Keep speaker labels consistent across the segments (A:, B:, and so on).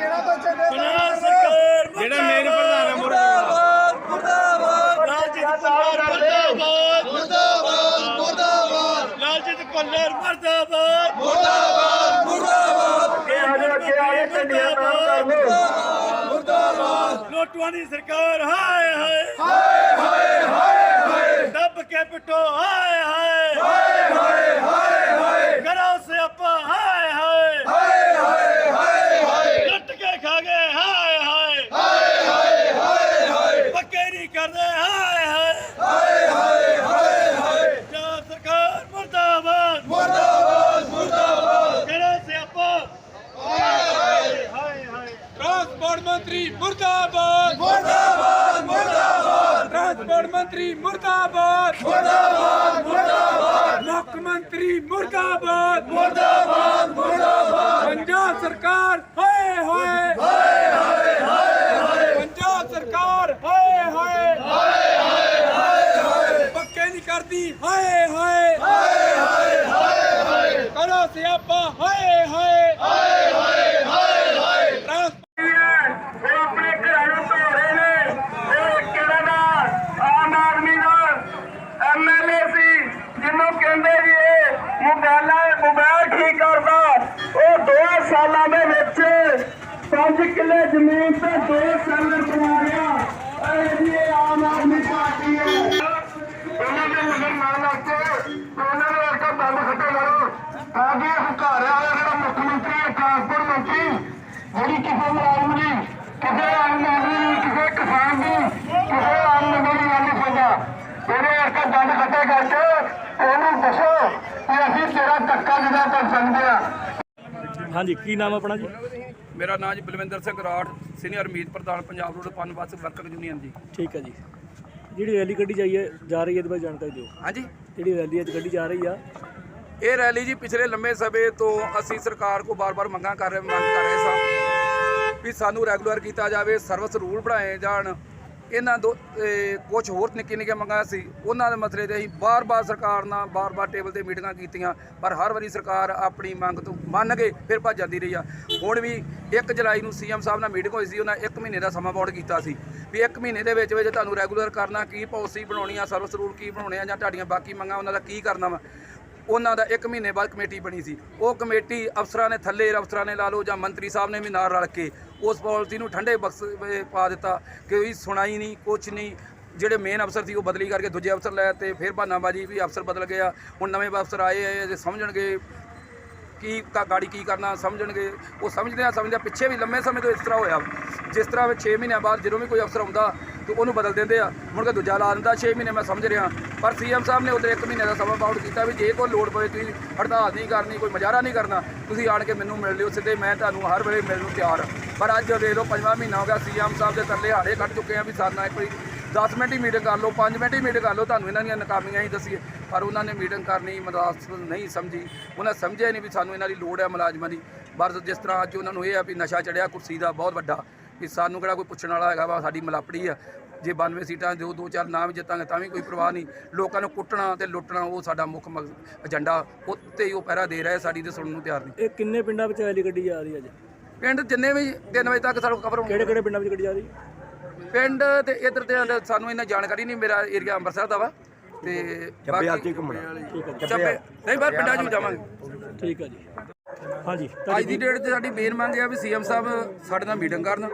A: ਪੰਜਾਬ ਸਰਕਾਰ
B: ਜਿਹੜਾ ਮੇਨ ਪ੍ਰਧਾਨ ਹੈ ਮੁਰਦਾਬਾਦ।
A: ਮੁਰਦਾਬਾਦ ਲਾਲਜੀਤ ਕੁੱਲਰ ਮੁਰਦਾਬਾਦ। ਮੁਰਦਾਬਾਦ ਮੁਰਦਾਬਾਦ ਲਾਲਜੀਤ ਕੁੱਲਰ ਮੁਰਦਾਬਾਦ। ਮੁਰਦਾਬਾਦ ਮੁਰਦਾਬਾਦ। ਇਹ ਹਜੇ ਅੱਗੇ ਆਏ ਝੰਡੀਆਂ ਨਾਮ ਕਰ ਲੋ ਮੁਰਦਾਬਾਦ। ਲੋਟਵਾਂ ਦੀ ਸਰਕਾਰ ਹਾਏ। ਹਾਏ ਹਾਏ ਹਾਏ ਹਾਏ। ਦੱਬ ਕੇ ਪਿੱਟੋ ਹਾਏ ਹਾਏ। ਹਾਏ ਹਾਏ ਹਾਏ ਕਰੋ ਸਿਆਪਾ ਹਾਏ ਹਾਏ ਹਾਏ ਹਾਏ ਹਾਏ ਹਾਏ ਲੁੱਟ ਕੇ ਖਾ ਗਏ ਹਾਏ ਹਾਏ ਹਾਏ ਹਾਏ ਹਾਏ ਹਾਏ ਪੱਕੇ ਨਹੀਂ ਕਰਦੇ ਹਾਏ ਹਾਏ ਹਾਏ ਹਾਏ ਹਾਏ ਹਾਏ ਪੰਜਾਬ ਸਰਕਾਰ ਮੁਰਦਾਬਾਦ ਮੁਰਦਾਬਾਦ ਮੁਰਦਾਬਾਦ ਕਰੋ ਸਿਆਪਾ ਹਾਏ ਹਾਏ ਹਾਏ ਹਾਏ
C: ਟਰਾਂਸਪੋਰਟ ਮੰਤਰੀ ਮੁਰਦਾਬਾਦ
A: ਮੁਰਦਾਬਾਦ ਮੁਰਦਾਬਾਦ
C: ਟਰਾਂਸਪੋਰਟ ਮੰਤਰੀ ਮੁਰਦਾਬਾਦ
A: ਮੁਰਦਾਬਾਦ ਮੁਰਦਾਬਾਦ
C: ਮੁੱਖ ਮੰਤਰੀ ਮੁਰਦਾਬਾਦ
A: ਮੁਰਦਾਬਾਦ ਮੁਰਦਾਬਾਦ।
C: ਪੰਜਾਬ ਸਰਕਾਰ ਹਾਏ ਹਾਏ ਹਾਏ ਹਾਏ ਹਾਏ ਪੰਜਾਬ ਸਰਕਾਰ ਹਾਏ ਹਾਏ ਹਾਏ ਹਾਏ ਹਾਏ ਪੱਕੇ ਨਹੀਂ ਕਰਦੀ ਹਾਏ ਹਾਏ ਹਾਏ ਹਾਏ ਹਾਏ ਕਰੋ ਸਿਆਪਾ ਹਾਏ ਹਾਏ ਹਾਏ ਹਾਏ ਹਾਏ ਹਾਏ
A: ਉਹ ਆਪਣੇ ਘਰਾਂ ਨੂੰ ਧੋ ਰਹੇ ਨੇ ਉਹ ਕਿਹੜਾ ਦਾ ਆਮ ਆਦਮੀ ਦਾ ਐਮਐਲਏ ਸੀ ਜਿਹਨੂੰ ਕਹਿੰਦੇ ਜੀ ਇਹ ਮੋਬਾਈਲਾਂ ਮੋਬਾਈਲ ਠੀਕ ਕਰਦਾ ਉਹ 2 ਸਾਲਾਂ ਦੇ ਵਿੱਚ 5 ਕਿੱਲੇ ਜ਼ਮੀਨ ਤੇ 2 ਸੈਲਰ ਬਣਾ ਗਿਆ ਇਹ ਜੀ ਇਹ ਆਮ ਆਦਮੀ ਪਾਰਟੀ ਹੈ। ਉਹਨਾਂ ਦੇ ਮਗਰ ਨਾ ਲੱਗ ਕੇ ਉਹਨਾਂ ਨੇ ਇੱਕ ਬੰਦ ਖੱਟੇ ਕਰੋ ਆਗੇ ਹੰਕਾਰਿਆ ਵਾਲਾ ਜਿਹੜਾ ਮੁੱਖ ਮੰਤਰੀ ਹੈ ਟਰਾਂਸਪੋਰਟ ਮੰਤਰੀ ਜਿਹੜੀ ਕਿਸੇ ਮੁਲਾਜ਼ਮ ਦੀ ਕਿਸੇ ਆਮ ਆਦਮੀ ਦੀ ਕਿਸੇ ਕਿਸਾਨ ਦੀ ਕਿਸੇ ਆਮ ਬੰਦੇ ਦੀ ਗੱਲ ਨਹੀਂ ਸੁਣਦਾ ਇਹਨੇ ਇੱਕ ਦੰਦ ਖੱਟੇ ਕਰਕੇ ਉਹਨੂੰ ਦੱਸੋ ਕਿ ਅਸੀਂ ਤੇਰਾ ਧੱਕਾ ਜਿਹਾ ਕਰ ਸਕਦੇ ਆ
D: ਹਾਂਜੀ ਕੀ ਨਾਮ ਆਪਣਾ ਜੀ?
E: ਮੇਰਾ ਨਾਮ ਜੀ ਬਲਵਿੰਦਰ ਸਿੰਘ ਰਾਠ ਸੀਨੀਅਰ ਮੀਤ ਪ੍ਰਧਾਨ ਪੰਜਾਬ ਰੋਡ ਪਨ ਬੱਸ ਵਰਕਰ ਯੂਨੀਅਨ ਜੀ।
D: ਠੀਕ ਹੈ ਜੀ। ਜਿਹੜੀ ਰੈਲੀ ਕੱਢੀ ਜਾਈ ਹੈ ਜਾ ਰਹੀ ਹੈ ਇਹਦੇ ਬਾਰੇ ਜਾਣਕਾਰੀ ਦਿਓ।
E: ਹਾਂਜੀ।
D: ਜਿਹੜੀ ਰੈਲੀ ਅੱਜ ਕੱਢੀ ਜਾ ਰਹੀ ਆ
E: ਇਹ ਰੈਲੀ ਜੀ ਪਿਛਲੇ ਲੰਮੇ ਸਮੇਂ ਤੋਂ ਅਸੀਂ ਸਰਕਾਰ ਕੋ ਬਾਰ-ਬਾਰ ਮੰਗਾਂ ਕਰ ਰਹੇ ਮੰਗ ਕਰ ਰਹੇ ਸਾਂ ਵੀ ਸਾਨੂੰ ਰੈਗੂਲਰ ਕੀਤਾ ਜਾਵੇ ਸਰਵਿਸ ਰੂਲ ਬਣਾਏ ਜਾਣ ਇਹਨਾਂ ਦੋ ਕੁਝ ਹੋਰ ਨਿੱਕੀ ਨਿੱਕੀਆਂ ਮੰਗਾਂ ਸੀ। ਉਹਨਾਂ ਦੇ ਮਸਲੇ ਤੇ ਅਸੀਂ ਬਾਰ-ਬਾਰ ਸਰਕਾਰ ਨਾਲ ਬਾਰ-ਬਾਰ ਟੇਬਲ ਤੇ ਮੀਟਿੰਗਾਂ ਕੀਤੀਆਂ, ਪਰ ਹਰ ਵਾਰੀ ਸਰਕਾਰ ਆਪਣੀ ਮੰਗ ਤੋਂ ਮੰਨ ਕੇ ਫਿਰ ਭੱਜ ਜਾਂਦੀ ਰਹੀ ਆ। ਹੁਣ ਵੀ 1 ਜੁਲਾਈ ਨੂੰ ਸੀਐਮ ਸਾਹਿਬ ਨਾਲ ਮੀਟਿੰਗ ਹੋਈ ਸੀ, ਉਹਨਾਂ 1 ਮਹੀਨੇ ਦਾ ਸਮਾਂ ਬੌਂਡ ਕੀਤਾ ਸੀ। ਵੀ 1 ਮਹੀਨੇ ਦੇ ਵਿੱਚ ਵਿੱਚ ਤੁਹਾਨੂੰ ਰੈਗੂਲਰ ਕਰਨਾ, ਕੀ ਪਾਲਿਸੀ ਬਣਾਉਣੀ ਆ ਸਰਵਿਸ ਰੂਲ ਕੀ ਬਣਾਉਣੇ ਆ, ਜਾਂ ਤੁਹਾਡੀਆਂ ਬਾਕੀ ਮੰਗਾਂ, ਉਹਨਾਂ ਦਾ ਕੀ ਕਰਨਾ ਵਾ। ਉਹਨਾਂ ਦਾ 1 ਮਹੀਨੇ ਬਾਅਦ ਕਮੇਟੀ ਬਣੀ ਸੀ। ਉਹ ਕਮੇਟੀ ਅਫਸਰਾਂ ਨੇ ਥੱਲੇ ਅਫਸਰਾਂ ਨੇ ਲਾ ਲਓ ਜਾਂ ਮੰਤਰੀ ਸਾਹਿਬ ਨੇ ਵੀ ਨਾਲ ਰਲ ਕੇ ਉਸ ਪਾਲਿਸੀ ਨੂੰ ਠੰਡੇ ਬਕਸ ਪਾ ਦਿੱਤਾ ਕਿ ਵੀ ਸੁਣਾਈ ਨਹੀਂ, ਕੁਛ ਨਹੀਂ। ਜਿਹੜੇ ਮੇਨ ਅਫਸਰ ਸੀ ਉਹ ਬਦਲੀ ਕਰਕੇ ਦੂਜੇ ਅਫਸਰ ਲੈ ਤੇ ਫਿਰ ਬਹਾਨਾਬਾਜੀ ਵੀ ਅਫਸਰ ਬਦਲ ਗਿਆ। ਹੁਣ ਨਵੇਂ ਅਫਸਰ ਆਏ ਆ ਜੇ ਸਮਝਣਗੇ ਕੀ ਕਾ ਗਾੜੀ ਕੀ ਕਰਨਾ, ਸਮਝਣਗੇ। ਉਹ ਸਮਝਦੇ ਆ ਸਮਝਦੇ ਆ। ਪਿੱਛੇ ਵੀ ਲੰਮੇ ਸਮੇਂ ਤੋਂ ਇਸ ਤਰ੍ਹਾਂ ਹੋਇਆ। ਜਿਸ ਤਰ੍ਹਾਂ ਵੀ 6 ਮਹੀਨਿਆਂ ਬਾਅਦ ਜਦੋਂ ਵੀ ਕੋਈ ਅਫਸਰ ਆਉਂਦਾ ਤੇ ਉਹਨੂੰ ਬਦਲ ਦਿੰਦੇ ਆ। ਮੁੜ ਕੇ ਦੂਜਾ ਲਾ ਦਿੰਦਾ 6 ਮਹੀਨੇ ਮੈਂ ਸਮਝ ਰਿਹਾ। ਪਰ ਸੀਐਮ ਸਾਹਿਬ ਨੇ ਉਹਦੇ 1 ਮਹੀਨੇ ਦਾ ਸਮਾਂ ਬਾਉਂਡ ਕੀਤਾ ਵੀ ਜੇ ਕੋਈ ਲੋੜ ਪਵੇ ਤੁਸੀਂ ਹੜਤਾਲ ਨਹੀਂ ਕਰਨੀ, ਕੋਈ ਮੁਜ਼ਾਹਰਾ ਨਹੀਂ ਕਰਨਾ, ਤੁਸੀਂ ਆਣ ਕੇ ਮੈਨੂੰ ਮਿਲ ਲਿਓ ਸਿੱਧੇ, ਮੈਂ ਤੁਹਾਨੂੰ ਹਰ ਵੇਲੇ ਮਿਲਣ ਨੂੰ ਤਿਆਰ ਹਾਂ। ਪਰ ਅੱਜ ਦੇ ਲੋ ਪੰਜਵਾਂ ਮਹੀਨਾ ਹੋ ਗਿਆ ਸੀਐਮ ਸਾਹਿਬ ਦੇ ਤਰਲੇ ਹਾੜੇ ਕੱਢ ਚੁੱਕੇ ਆ ਵੀ ਸਾਡਾ ਇੱਕ ਵਾਰੀ 10 ਮਿੰਟ ਹੀ ਮੀਟਿੰਗ ਕਰ ਲਓ 5 ਮਿੰਟ ਹੀ ਮੀਟਿੰਗ ਕਰ ਲਓ, ਤੁਹਾਨੂੰ ਇਹਨਾਂ ਦੀਆਂ ਨਕਾਮੀਆਂ ਹੀ ਦੱਸੀਏ। ਪਰ ਉਹਨਾਂ ਨੇ ਮੀਟਿੰਗ ਕਰਨੀ ਮਦਾਸਤ ਨਹੀਂ ਸਮਝੀ। ਉਹਨਾਂ ਸਮਝਿਆ ਨਹੀਂ ਵੀ ਸਾਨੂੰ ਇਹਨਾਂ ਦੀ ਲੋੜ ਹੈ ਮੁਲਾਜ਼ਮਾਂ ਦੀ। ਬਸ ਜਿਸ ਤਰ੍ਹਾਂ ਅੱਜ ਉਹਨਾਂ ਨੂੰ ਇਹ ਆ ਵੀ ਨਸ਼ਾ ਚੜਿਆ, ਕੁਰਸੀ ਦਾ ਬਹੁਤ ਵੱਡਾ। ਵੀ ਸਾਨੂੰ ਕਿਹੜਾ ਕੋਈ ਪੁੱਛਣ ਵਾਲਾ ਹੈਗਾ ਵਾ ਸਾਡੀ ਮਲਾਪੜੀ ਆ। ਜੇ 92 ਸੀਟਾਂ ਦਿਓ ਦੋ ਚਾਰ ਨਾ ਵੀ ਜਿੱਤਾਂਗੇ ਤਾਂ ਵੀ ਕੋਈ ਪਰਵਾਹ ਨਹੀਂ। ਲੋਕਾਂ ਨੂੰ ਕੁੱਟਣਾ ਤੇ ਲੁੱਟਣਾ ਉਹ ਸਾਡਾ ਮੁੱਖ ਏਜੰਡਾ ਉੱਤੇ ਹੀ ਉਹ ਪਹਿਰਾ ਦੇ ਰਿਹਾ ਸਾਡੀ ਤੇ ਸੁਣਨ ਨੂੰ ਤਿਆਰ ਨਹੀਂ।
D: ਇਹ ਕਿੰਨੇ ਪਿੰਡਾਂ ਵਿੱਚ ਰੈਲੀ ਕੱਢੀ ਜਾ ਰਹੀ ਹੈ ਅੱਜ?
E: ਪਿੰਡ ਜਿੰਨੇ ਵੀ 3 ਵਜੇ ਤੱਕ ਸਾਨੂੰ ਕਵਰ
D: ਕਿਹੜੇ ਕਿਹੜੇ ਪਿੰਡਾਂ ਵਿੱਚ ਕੱਢੀ ਜਾ ਰਹੀ
E: ਪਿੰਡ ਤੇ ਇਧਰ ਤੇ ਸਾਨੂੰ ਇਹਨਾਂ ਜਾਣਕਾਰੀ ਨਹੀਂ ਮੇਰਾ ਏਰੀਆ ਅੰਮ੍ਰਿਤਸਰ ਦਾ ਵਾ। ਤੇ ਬਾਕੀ
D: ਠੀਕ ਹੈ ਜੀ।
E: ਚੱਪੇ ਨਹੀਂ ਬਾਹਰ ਪਿੰਡਾਂ 'ਚ ਜਾਵਾਂਗੇ।
D: ਠੀਕ ਹੈ ਜੀ। ਹਾਂਜੀ।
E: ਅੱਜ ਦੀ ਡੇਟ 'ਚ ਸਾਡੀ ਮੇਨ ਮੰਗ ਇਹ ਆ ਵੀ ਸੀਐਮ ਸਾਹਿਬ ਸਾਡੇ ਨਾਲ ਮੀਟਿੰਗ ਕਰਨ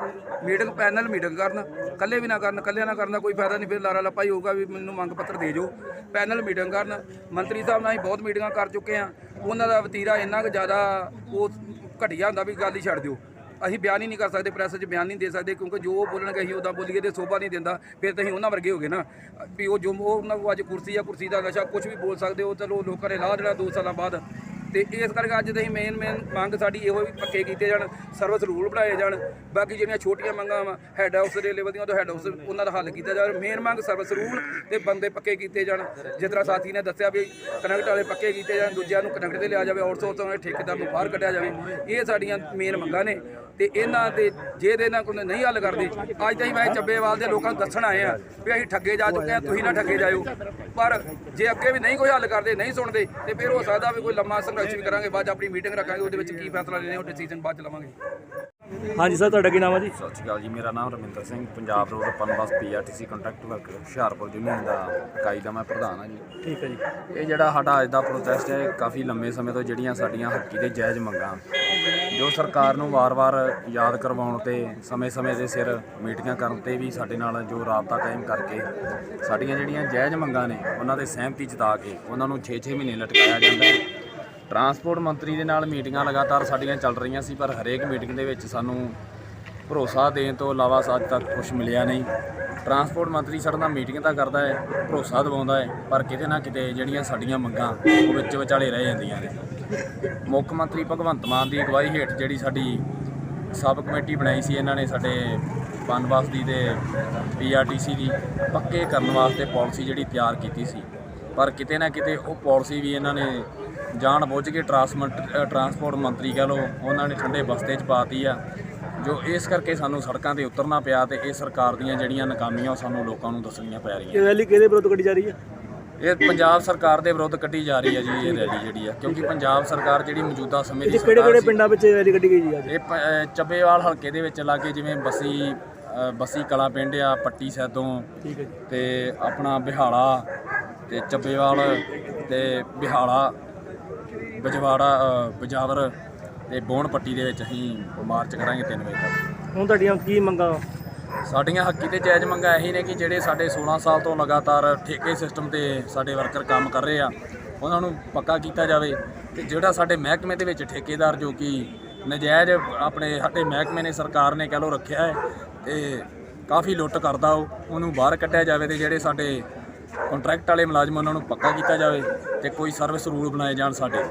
E: ਮੀਟਿੰਗ ਪੈਨਲ ਮੀਟਿੰਗ ਕਰਨ, ਇਕੱਲੇ ਵੀ ਨਾ ਕਰਨ, ਇਕੱਲਿਆਂ ਨਾ ਕਰਨ ਦਾ ਕੋਈ ਫਾਇਦਾ ਨਹੀਂ, ਫਿਰ ਲਾਰਾ ਲੱਪਾ ਹੀ ਹੋਊਗਾ ਵੀ ਮੈਨੂੰ ਮੰਗ ਪੱਤਰ ਦੇ ਜੋ ਪੈਨਲ ਮੀਟਿੰਗ ਕਰਨ, ਮੰਤਰੀ ਸਾਹਿਬ ਨਾਲ ਅਸੀਂ ਬਹੁਤ ਮੀਟਿੰਗਾਂ ਕਰ ਚੁੱਕੇ ਆ ਉਹਨਾਂ ਦਾ ਵਤੀਰਾ ਇੰਨਾ ਕੁ ਜ਼ਿਆਦਾ ਉਹ ਘਟੀਆ ਹੁੰਦਾ ਵੀ ਗੱਲ ਹੀ ਛੱਡ ਦਿਓ। ਅਸੀਂ ਬਿਆਨ ਹੀ ਨਹੀਂ ਕਰ ਸਕਦੇ ਪ੍ਰੈਸ 'ਚ ਬਿਆਨ ਨਹੀਂ ਦੇ ਸਕਦੇ, ਕਿਉਂਕਿ ਜੋ ਉਹ ਬੋਲਣਗੇ ਅਸੀਂ ਉਦਾਂ ਬੋਲੀਏ ਤੇ ਸੋਭਾ ਨਹੀਂ ਦਿੰਦਾ, ਫਿਰ ਤਾਂ ਅਸੀਂ ਉਹਨਾਂ ਵਰਗੇ ਹੋ ਗਏ ਨਾ। ਵੀ ਉਹ ਜੋ ਉਹਨਾਂ ਕੋਲ ਅੱਜ ਕੁਰਸੀ ਆ, ਕੁਰਸੀ ਦਾ ਨਸ਼ਾ ਕੁਝ ਵੀ ਬੋਲ ਸਕਦੇ ਹੋ, ਚਲੋ ਲੋਕਾਂ ਨੇ ਲਾਹ ਦੇਣਾ 2 ਸਾਲਾਂ ਬਾਅਦ ਤੇ ਇਸ ਕਰਕੇ ਅੱਜ ਅਸੀਂ ਮੇਨ ਮੇਨ ਮੰਗ ਸਾਡੀ ਇਹੋ ਵੀ ਪੱਕੇ ਕੀਤੇ ਜਾਣ ਸਰਵਿਸ ਰੂਲ ਬਣਾਏ ਜਾਣ। ਬਾਕੀ ਜਿਹੜੀਆਂ ਛੋਟੀਆਂ ਮੰਗਾਂ ਵਾ ਹੈੱਡ ਹਾਊਸ ਦੇ ਲੈਵਲ ਦੀਆਂ ਤੋਂ ਹੈੱਡ ਹਾਊਸ ਉਹਨਾਂ ਦਾ ਹੱਲ ਕੀਤਾ ਜਾਵੇ। ਮੇਨ ਮੰਗ ਸਰਵਿਸ ਰੂਲ ਤੇ ਬੰਦੇ ਪੱਕੇ ਕੀਤੇ ਜਾਣ। ਜਿਸ ਤਰ੍ਹਾਂ ਸਾਥੀ ਨੇ ਦੱਸਿਆ ਵੀ ਕਨੈਕਟ ਵਾਲੇ ਪੱਕੇ ਕੀਤੇ ਜਾਣ, ਦੂਜਿਆਂ ਨੂੰ ਕਨੈਕਟ ਤੇ ਲਿਆ ਜਾਵੇ ਆਊਟਸੋਰਸ ਤੋਂ ਠੇਕੇਦਾਰ ਨੂੰ ਬਾਹਰ ਕੱਢਿਆ ਜਾਵੇ। ਇਹ ਸਾਡੀਆਂ ਮੇਨ ਮੰਗਾਂ ਨੇ। ਤੇ ਇਹਨਾਂ ਦੇ ਜੇ ਦੇ ਇਹਨਾਂ ਕੋਲ ਨਹੀਂ ਹੱਲ ਕਰਦੇ। ਅੱਜ ਤਾਂ ਹੀ ਮੈਂ ਚੱਬੇਵਾਲ ਦੇ ਲੋਕਾਂ ਨੂੰ ਦੱਸਣ ਆਏ ਆ ਵੀ ਅਸੀਂ ਠੱਗੇ ਜਾ ਚੁੱਕੇ ਆ ਤੁਸੀਂ ਨਾ ਠੱਗੇ ਜਾਇਓ। ਪਰ ਜੇ ਅੱਗੇ ਵੀ ਨਹੀਂ ਕੋਈ ਹੱਲ ਕਰਦੇ, ਨਹੀਂ ਸੁਣਦੇ, ਤੇ ਫਿਰ ਹੋ ਸਕਦਾ ਵੀ ਕੋਈ ਲੰਮਾ ਸੰਘਰਸ਼ ਵੀ ਕਰਾਂਗੇ, ਬਾਅਦ 'ਚ ਆਪਣੀ ਮੀਟਿੰਗ ਰੱਖਾਂਗੇ, ਉਹਦੇ ਵਿੱਚ ਕੀ ਫੈਸਲਾ ਲੈਣੇ, ਉਹ ਡਿਸੀਜਨ ਬਾਅਦ ਚ ਲਵਾਂਗੇ।
D: ਹਾਂਜੀ ਸਰ ਤੁਹਾਡਾ ਕੀ ਨਾਮ ਹੈ ਜੀ?
B: ਸਤਿ ਸ਼੍ਰੀ ਅਕਾਲ ਜੀ ਮੇਰਾ ਨਾਮ Raminder Singh Punjab road Punbus PRTC contract worker Hoshiarpur union ਦਾ ਇਕਾਈ ਦਾ ਮੈਂ ਪ੍ਰਧਾਨ ਹਾਂ ਜੀ।
D: ਠੀਕ ਹੈ ਜੀ।
B: ਇਹ ਜਿਹੜਾ ਸਾਡਾ ਅੱਜ ਦਾ ਪ੍ਰੋਟੈਸਟ ਹੈ ਇਹ ਕਾਫੀ ਲੰਮੇ ਸਮੇਂ ਤੋਂ ਜਿਹੜੀਆਂ ਸਾਡੀਆਂ ਹੱਕੀ ਦੇ ਜਾਇਜ਼ ਮੰਗਾਂ ਜੋ ਸਰਕਾਰ ਨੂੰ ਵਾਰ-ਵਾਰ ਯਾਦ ਕਰਵਾਉਣ ਤੇ ਸਮੇਂ-ਸਮੇਂ ਦੇ ਸਿਰ ਮੀਟਿੰਗਾਂ ਕਰਨ ਤੇ ਵੀ ਸਾਡੇ ਨਾਲ ਜੋ ਰਾਬਤਾ ਕਾਇਮ ਕਰਕੇ ਸਾਡੀਆਂ ਜਿਹੜੀਆਂ ਜਾਇਜ਼ ਮੰਗਾਂ ਨੇ ਉਹਨਾਂ ਦੇ ਸਹਿਮਤੀ ਜਤਾ ਕੇ ਉਹਨਾਂ ਨੂੰ 6-6 ਮਹੀਨੇ ਲਟਕਾਇਆ ਜਾਂਦਾ ਹੈ। ਟਰਾਂਸਪੋਰਟ ਮੰਤਰੀ ਦੇ ਨਾਲ ਮੀਟਿੰਗਾਂ ਲਗਾਤਾਰ ਸਾਡੀਆਂ ਚੱਲ ਰਹੀਆਂ ਸੀ, ਪਰ ਹਰੇਕ ਮੀਟਿੰਗ ਦੇ ਵਿੱਚ ਸਾਨੂੰ ਭਰੋਸਾ ਦੇਣ ਤੋਂ ਇਲਾਵਾ ਅੱਜ ਤੱਕ ਕੁਝ ਮਿਲਿਆ ਨਹੀਂ। ਟਰਾਂਸਪੋਰਟ ਮੰਤਰੀ ਸਾਡੇ ਨਾਲ ਮੀਟਿੰਗ ਤਾਂ ਕਰਦਾ ਹੈ, ਭਰੋਸਾ ਦਿਵਾਉਂਦਾ ਹੈ, ਪਰ ਕਿਤੇ ਨਾ ਕਿਤੇ ਜਿਹੜੀਆਂ ਸਾਡੀਆਂ ਮੰਗਾਂ ਉਹ ਵਿੱਚ ਵਿਚਾਲੇ ਰਹਿ ਜਾਂਦੀਆਂ ਨੇ। ਮੁੱਖ ਮੰਤਰੀ ਭਗਵੰਤ ਮਾਨ ਦੀ ਅਗਵਾਈ ਹੇਠ ਜਿਹੜੀ ਸਾਡੀ ਸਬ ਕਮੇਟੀ ਬਣਾਈ ਸੀ, ਇਹਨਾਂ ਨੇ ਸਾਡੇ ਬਨਵਾਸ ਦੀ ਤੇ ਪੀਆਰਟੀਸੀ ਦੀ ਪੱਕੇ ਕਰਨ ਵਾਸਤੇ ਪਾਲਿਸੀ ਜਿਹੜੀ ਤਿਆਰ ਕੀਤੀ ਸੀ। ਪਰ ਕਿਤੇ ਨਾ ਕਿਤੇ ਉਹ ਪਾਲਿਸੀ ਵੀ ਇਹਨਾਂ ਨੇ ਜਾਣ ਬੁੱਝ ਕੇ ਟਰਾਂਸਪੋਰਟ ਮੰਤਰੀ ਕਹ ਲਓ ਉਹਨਾਂ ਨੇ ਠੰਡੇ ਬਸਤੇ 'ਚ ਪਾਤੀ ਆ ਜੋ ਇਸ ਕਰਕੇ ਸਾਨੂੰ ਸੜਕਾਂ ਤੇ ਉਤਰਨਾ ਪਿਆ ਤੇ ਇਹ ਸਰਕਾਰ ਦੀਆਂ ਜਿਹੜੀਆਂ ਨਾਕਾਮੀਆਂ ਉਹ ਸਾਨੂੰ ਲੋਕਾਂ ਨੂੰ ਦੱਸਣੀਆਂ ਪੈ ਰਹੀਆਂ।
D: ਇਹ ਰੈਲੀ ਕਿਹਦੇ ਵਿਰੁੱਧ ਕੱਢੀ ਜਾ ਰਹੀ ਹੈ
B: ਇਹ ਪੰਜਾਬ ਸਰਕਾਰ ਦੇ ਵਿਰੁੱਧ ਕੱਢੀ ਜਾ ਰਹੀ ਹੈ ਜੀ ਇਹ ਰੈਲੀ ਜਿਹੜੀ ਆ ਕਿਉਂਕਿ ਪੰਜਾਬ ਸਰਕਾਰ ਜਿਹੜੀ ਮੌਜੂਦਾ ਸਮੇਂ ਦੀ
D: ਕਿਹੜੇ
B: ਸਰਕਾਰ
D: ਕਿਹੜੇ
B: ਸੀ।
D: ਪਿੰਡਾਂ ਵਿੱਚ ਰੈਲੀ ਕੱਢੀ ਗਈ ਜੀ
B: ਇਹ ਚੱਬੇਵਾਲ ਹਲਕੇ ਦੇ ਵਿੱਚ ਲਾਗੇ ਜਿਵੇਂ ਬਸੀ ਬਸੀ ਕਲਾ ਪਿੰਡ ਆ ਪੱਟੀ ਸੈਦੋਂ
D: ਠੀਕ ਹੈ ਜੀ।
B: ਤੇ ਆਪਣਾ ਬਿਹਾਲਾ ਤੇ ਚੱਬੇਵਾਲ ਤੇ ਬਿਹਾਲਾ ਬਜਵਾੜਾ ਬਜਾਵਰ ਤੇ ਬੋਣ ਪੱਟੀ ਦੇ ਵਿੱਚ ਅਸੀਂ ਮਾਰਚ ਕਰਾਂਗੇ 3 ਵਜੇ ਤੱਕ।
D: ਹੁਣ ਤੁਹਾਡੀਆਂ ਕੀ ਮੰਗਾਂ?
B: ਸਾਡੀਆਂ ਹੱਕੀ ਤੇ ਜਾਇਜ਼ ਮੰਗਾਂ ਇਹੀ ਨੇ ਕਿ ਜਿਹੜੇ ਸਾਡੇ 16 ਸਾਲ ਤੋਂ ਲਗਾਤਾਰ ਠੇਕੇ ਸਿਸਟਮ ਤੇ ਸਾਡੇ ਵਰਕਰ ਕੰਮ ਕਰ ਰਹੇ ਆ ਉਹਨਾਂ ਨੂੰ ਪੱਕਾ ਕੀਤਾ ਜਾਵੇ ਤੇ ਜਿਹੜਾ ਸਾਡੇ ਮਹਿਕਮੇ ਦੇ ਵਿੱਚ ਠੇਕੇਦਾਰ ਜੋ ਕਿ ਨਜਾਇਜ਼ ਆਪਣੇ ਸਾਡੇ ਮਹਿਕਮੇ ਨੇ ਸਰਕਾਰ ਨੇ ਕਹਿ ਲੋ ਰੱਖਿਆ ਹੈ ਤੇ ਕਾਫੀ ਲੁੱਟ ਕਰਦਾ ਉਹ ਉਹਨੂੰ ਬਾਹਰ ਕੱਢਿਆ ਜਾਵੇ ਤੇ ਜਿਹੜੇ ਸਾਡੇ ਕੰਟਰੈਕਟ ਵਾਲੇ ਮੁਲਾਜ਼ਮ ਉਹਨਾਂ ਨੂੰ ਪੱਕਾ ਕੀਤਾ ਜਾਵੇ ਤੇ ਕੋਈ ਸਰਵਿਸ ਰੂਲ ਬਣਾਏ ਜਾਣ ਸਾਡੇ।